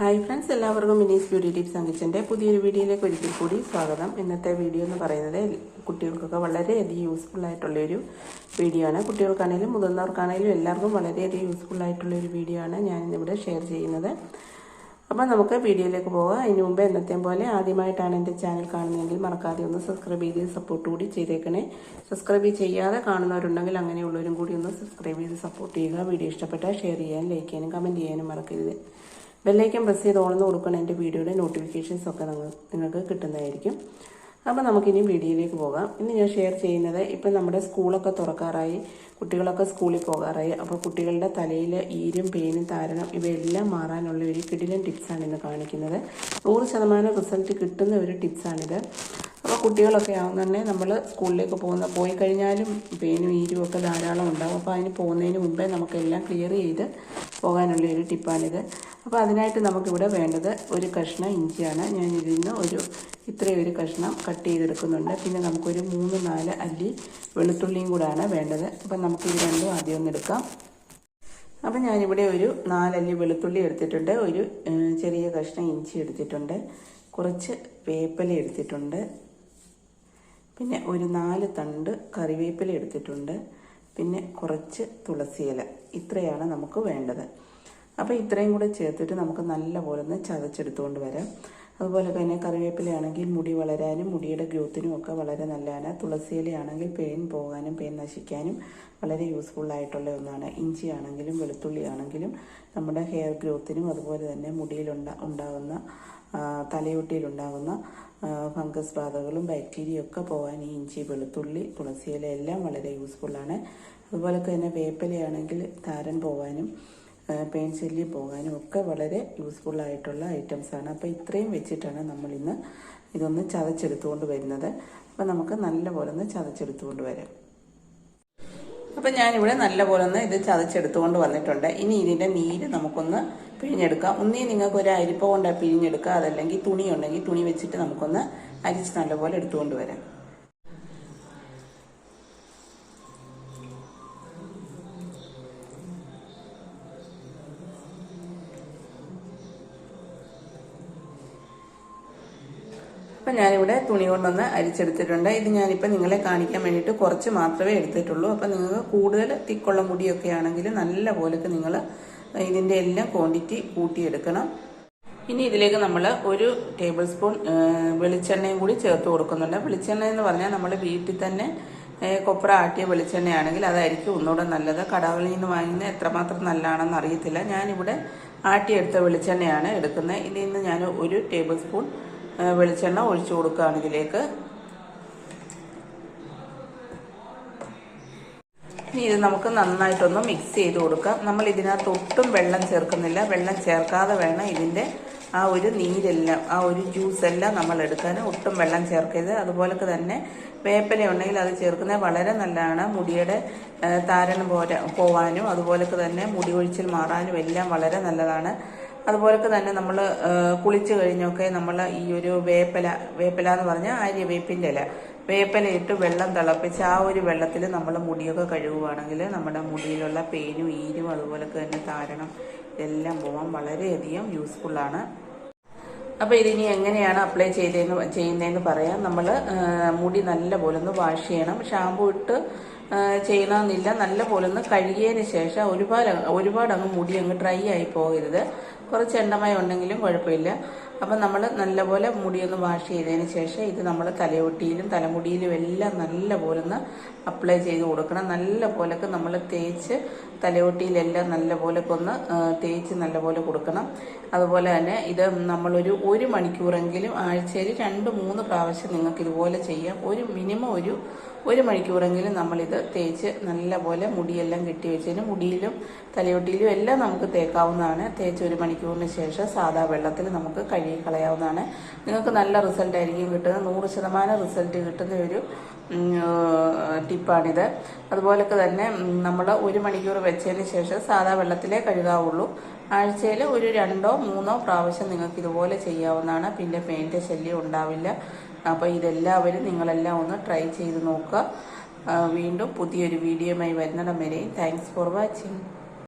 Hi friends എല്ലാവർക്കും മിനീസ് beauty tips അങ്കിച്ചന്റെ പുതിയൊരു വീഡിയോയിലേക്ക് ഒരിക്കൽ കൂടി സ്വാഗതം. ഇന്നത്തെ വീഡിയോ എന്ന് പറയുന്നത് കുട്ടികൾക്കൊക്കെ വളരെയധികം യൂസ്ഫുൾ ആയിട്ടുള്ള ഒരു വീഡിയോ ആണ്. കുട്ടികൾക്കാണെങ്കിലും മുതിർന്നവർക്കാണെങ്കിലും എല്ലാവർക്കും വളരെയധികം യൂസ്ഫുൾ ആയിട്ടുള്ള ഒരു വീഡിയോ ആണ് ഞാൻ ഇന്നിവിടെ ഷെയർ ചെയ്യുന്നത്. അപ്പോൾ നമുക്ക് വീഡിയോയിലേക്ക് പോകാം. അതിന് മുമ്പ് എന്നത്തെയും പോലെ ആദ്യമായിട്ടാണ് എന്റെ ചാനൽ കാണുന്നതെങ്കിൽ മറക്കാതെ ഒന്ന് സബ്സ്ക്രൈബ് ചെയ്ത് സപ്പോർട്ട് കൂടി ചെയ്തേക്കണേ. സബ്സ്ക്രൈബ് ചെയ്യാതെ കാണുന്നവരുണ്ടെങ്കിൽ അങ്ങനെയുള്ളവരും കൂടി ഒന്ന് സബ്സ്ക്രൈബ് ചെയ്ത് സപ്പോർട്ട് ചെയ്യുക. വീഡിയോ ഇഷ്ടപ്പെട്ടാൽ ഷെയർ ചെയ്യാനും ലൈക്ക് ചെയ്യാനും കമന്റ് ചെയ്യാനും മറക്കരുത്. ബെല്ലൈക്കൻ പ്രസ് ചെയ്ത് ഓണെന്ന് കൊടുക്കണം എന്റെ വീഡിയോയുടെ നോട്ടിഫിക്കേഷൻസ് ഒക്കെ നിങ്ങൾ നിങ്ങൾക്ക് കിട്ടുന്നതായിരിക്കും. അപ്പോൾ നമുക്കിനി വീഡിയോയിലേക്ക് പോകാം. ഇന്ന് ഞാൻ ഷെയർ ചെയ്യുന്നത് ഇപ്പം നമ്മുടെ സ്കൂളൊക്കെ തുറക്കാറായി കുട്ടികളൊക്കെ സ്കൂളിൽ പോകാറായി. അപ്പോൾ കുട്ടികളുടെ തലയിൽ ഈരും പേനും താരണം ഇവയെല്ലാം മാറാനുള്ള ഒരു കിടിലൻ ടിപ്സാണ് ഇന്ന് കാണിക്കുന്നത്. നൂറ് റിസൾട്ട് കിട്ടുന്ന ഒരു ടിപ്സാണിത് അപ്പോൾ കുട്ടികളൊക്കെ ആവുന്ന തന്നെ നമ്മൾ സ്കൂളിലേക്ക് പോകുന്ന പോയി കഴിഞ്ഞാലും പേനും ഈരും ഒക്കെ ധാരാളം ഉണ്ടാകും അപ്പോൾ അതിന് പോകുന്നതിന് മുമ്പേ നമുക്കെല്ലാം ക്ലിയർ ചെയ്ത് പോകാനുള്ള ഒരു ടിപ്പാണിത്. അപ്പോൾ അതിനായിട്ട് നമുക്കിവിടെ വേണ്ടത് ഒരു കഷ്ണം ഇഞ്ചിയാണ്. ഞാൻ ഇതിൽ നിന്ന് ഒരു ഇത്രയും ഒരു കഷ്ണം കട്ട് ചെയ്തെടുക്കുന്നുണ്ട്. പിന്നെ നമുക്കൊരു മൂന്ന് നാല് അല്ലി വെളുത്തുള്ളിയും കൂടാണ് വേണ്ടത്. അപ്പം നമുക്ക് ഇത് രണ്ടും ആദ്യം ഒന്ന് എടുക്കാം. അപ്പം ഞാനിവിടെ ഒരു നാലല്ലി വെളുത്തുള്ളി എടുത്തിട്ടുണ്ട്. ഒരു ചെറിയ കഷ്ണം ഇഞ്ചി എടുത്തിട്ടുണ്ട്. കുറച്ച് വേപ്പല എടുത്തിട്ടുണ്ട്. പിന്നെ ഒരു നാല് തണ്ട് കറിവേപ്പില എടുത്തിട്ടുണ്ട്. പിന്നെ കുറച്ച് തുളസിയില ഇത്രയാണ് നമുക്ക് വേണ്ടത്. അപ്പോൾ ഇത്രയും കൂടെ ചേർത്തിട്ട് നമുക്ക് നല്ലപോലെ ഒന്ന് ചതച്ചെടുത്തുകൊണ്ട് വരാം. അതുപോലെ തന്നെ കറിവേപ്പിലയാണെങ്കിൽ മുടി വളരാനും മുടിയുടെ ഗ്രോത്തിനും ഒക്കെ വളരെ നല്ലതാണ്. തുളസിയിലയാണെങ്കിൽ പെയിൻ പോകാനും പെയിൻ നശിക്കാനും വളരെ യൂസ്ഫുൾ ആയിട്ടുള്ള ഒന്നാണ്. ഇഞ്ചി ആണെങ്കിലും വെളുത്തുള്ളി ആണെങ്കിലും നമ്മുടെ ഹെയർ ഗ്രോത്തിനും അതുപോലെ തന്നെ മുടിയിലുണ്ട ഉണ്ടാകുന്ന തലയൊട്ടിയിലുണ്ടാകുന്ന ഫംഗസ് ബാധകളും ബാക്ടീരിയ ഒക്കെ പോകാൻ ഈ ഇഞ്ചി വെളുത്തുള്ളി തുളസിയില എല്ലാം വളരെ യൂസ്ഫുള്ളാണ് അതുപോലെ തന്നെ വേപ്പിലയാണെങ്കിൽ താരൻ പോകാനും പെയിൻ പോകാനും ഒക്കെ വളരെ യൂസ്ഫുള്ളായിട്ടുള്ള ഐറ്റംസാണ് അപ്പോൾ ഇത്രയും വെച്ചിട്ടാണ് നമ്മൾ ഇന്ന് ഇതൊന്ന് ചതച്ചെടുത്തുകൊണ്ട് വരുന്നത്. അപ്പോൾ നമുക്ക് നല്ലപോലെ ഒന്ന് ചതച്ചെടുത്തുകൊണ്ട് വരാം. അപ്പം ഞാനിവിടെ നല്ലപോലെ ഒന്ന് ഇത് ചതച്ചെടുത്തുകൊണ്ട് വന്നിട്ടുണ്ട്. ഇനി ഇതിന്റെ നീര് നമുക്കൊന്ന് പിഴിഞ്ഞെടുക്കാം. ഒന്നേ നിങ്ങൾക്ക് ഒരു അരിപ്പ കൊണ്ടാണ് പിഴിഞ്ഞെടുക്കുക. അതല്ലെങ്കിൽ തുണി ഉണ്ടെങ്കിൽ തുണി വെച്ചിട്ട് നമുക്കൊന്ന് അരിച്ച് നല്ലപോലെ എടുത്തുകൊണ്ട് വരാം. അപ്പം ഞാനിവിടെ തുണി കൊണ്ടൊന്ന് അരിച്ചെടുത്തിട്ടുണ്ട്. ഇത് ഞാനിപ്പോൾ നിങ്ങളെ കാണിക്കാൻ വേണ്ടിയിട്ട് കുറച്ച് മാത്രമേ എടുത്തിട്ടുള്ളൂ. അപ്പം നിങ്ങൾക്ക് കൂടുതൽ തിക്കുള്ള മുടിയൊക്കെ ആണെങ്കിൽ നല്ല പോലൊക്കെ നിങ്ങൾ ഇതിന്റെ എല്ലാം ക്വാണ്ടിറ്റി കൂട്ടിയെടുക്കണം. ഇനി ഇതിലേക്ക് നമ്മൾ ഒരു ടേബിൾ സ്പൂൺ വെളിച്ചെണ്ണയും കൂടി ചേർത്ത് കൊടുക്കുന്നുണ്ട്. വെളിച്ചെണ്ണ എന്ന് പറഞ്ഞാൽ നമ്മൾ വീട്ടിൽ തന്നെ കൊപ്ര ആട്ടിയ വെളിച്ചെണ്ണയാണെങ്കിൽ അതായിരിക്കും ഒന്നുകൂടെ നല്ലത്. കടകളിൽ നിന്ന് വാങ്ങുന്ന എത്രമാത്രം നല്ലതാണെന്ന് അറിയത്തില്ല. ഞാനിവിടെ ആട്ടിയെടുത്ത വെളിച്ചെണ്ണയാണ് എടുക്കുന്നത്. ഇതിൽ നിന്ന് ഞാൻ ഒരു ടേബിൾ സ്പൂൺ വെളിച്ചെണ്ണ ഒഴിച്ചു കൊടുക്കുകയാണ് ഇതിലേക്ക് ഇനി ഇത് നമുക്ക് നന്നായിട്ടൊന്ന് മിക്സ് ചെയ്ത് കൊടുക്കാം. നമ്മൾ ഇതിനകത്ത് ഒട്ടും വെള്ളം ചേർക്കുന്നില്ല. വെള്ളം ചേർക്കാതെ വേണം ഇതിന്റെ ആ ഒരു നീരെല്ലാം ആ ഒരു ജ്യൂസ് എല്ലാം നമ്മൾ എടുക്കാൻ. ഒട്ടും വെള്ളം ചേർക്കരുത്. അതുപോലൊക്കെ തന്നെ വേപ്പില ഉണ്ടെങ്കിൽ അത് ചേർക്കുന്നത് വളരെ നല്ലതാണ്. മുടിയുടെ താരൻ പോരാ പോവാനും അതുപോലൊക്കെ തന്നെ മുടി ഒഴിച്ചിൽ മാറാനും എല്ലാം വളരെ നല്ലതാണ്. അതുപോലൊക്കെ തന്നെ നമ്മൾ കുളിച്ച് കഴിഞ്ഞൊക്കെ നമ്മൾ ഈ ഒരു വേപ്പില വേപ്പില എന്ന് പറഞ്ഞാൽ ആര്യ വേപ്പിന്റെ ഇല. വേപ്പില ഇട്ട് വെള്ളം തിളപ്പിച്ച് ആ ഒരു വെള്ളത്തിൽ നമ്മൾ മുടിയൊക്കെ കഴുകുവാണെങ്കിൽ നമ്മുടെ മുടിയിലുള്ള പേനും ഈരും അതുപോലൊക്കെ തന്നെ താരണം ഇതെല്ലാം പോകാൻ വളരെയധികം യൂസ്ഫുള്ളാണ് അപ്പോൾ ഇതിനി എങ്ങനെയാണ് അപ്ലൈ ചെയ്തതെന്ന് ചെയ്യുന്നതെന്ന് പറയാം. നമ്മൾ മുടി നല്ല പോലെ ഒന്ന് വാഷ് ചെയ്യണം. ഷാമ്പു ഇട്ട് ചെയ്യണമെന്നില്ല നല്ല പോലെ ഒന്ന് കഴുകിയതിന് ശേഷം ഒരുപാട് ഒരുപാട് അങ്ങ് മുടി അങ്ങ് ഡ്രൈ ആയി പോകരുത്. കുറച്ച് എണ്ണമയം ഉണ്ടെങ്കിലും കുഴപ്പമില്ല. അപ്പം നമ്മൾ നല്ലപോലെ മുടിയൊന്ന് വാഷ് ചെയ്തതിന് ശേഷം ഇത് നമ്മൾ തലയൊട്ടിയിലും തലമുടിയിലും എല്ലാം നല്ല പോലെ ഒന്ന് അപ്ലൈ ചെയ്ത് കൊടുക്കണം. നല്ല പോലൊക്കെ നമ്മൾ തേച്ച് തലയൊട്ടിയിലെല്ലാം നല്ല പോലൊക്കെ ഒന്ന് തേച്ച് നല്ല പോലെ കൊടുക്കണം. അതുപോലെ തന്നെ ഇത് നമ്മളൊരു ഒരു മണിക്കൂറെങ്കിലും ആഴ്ചയിൽ രണ്ട് മൂന്ന് പ്രാവശ്യം നിങ്ങൾക്ക് ഇതുപോലെ ചെയ്യാം. ഒരു മിനിമം ഒരു ഒരു മണിക്കൂറെങ്കിലും നമ്മളിത് തേച്ച് നല്ല പോലെ മുടിയെല്ലാം കെട്ടി വെച്ചതിന് മുടിയിലും തലയൊട്ടിയിലും എല്ലാം നമുക്ക് തേക്കാവുന്നതാണ്. തേച്ച് ഒരു മണിക്കൂറിന് ശേഷം സാധാ വെള്ളത്തിൽ നമുക്ക് കഴുകി കളയാവുന്നതാണ് നിങ്ങൾക്ക് നല്ല റിസൾട്ട് ആയിരിക്കും കിട്ടുന്നത് നൂറ് ശതമാനം റിസൾട്ട് കിട്ടുന്ന ഒരു ടിപ്പാണിത്. അതുപോലൊക്കെ തന്നെ നമ്മൾ ഒരു മണിക്കൂർ വെച്ചതിന് ശേഷം സാധാ വെള്ളത്തിലേ കഴുകാവുള്ളൂ. ആഴ്ചയിൽ ഒരു രണ്ടോ മൂന്നോ പ്രാവശ്യം നിങ്ങൾക്ക് ഇതുപോലെ ചെയ്യാവുന്നതാണ്. പിന്നെ പെയിന്റെ ശല്യം ഉണ്ടാവില്ല. അപ്പോൾ ഇതെല്ലാവരും നിങ്ങളെല്ലാം ഒന്ന് ട്രൈ ചെയ്ത് നോക്കുക. വീണ്ടും പുതിയൊരു വീഡിയോയുമായി വരുന്നിടം വരെയും താങ്ക്സ് ഫോർ വാച്ചിങ്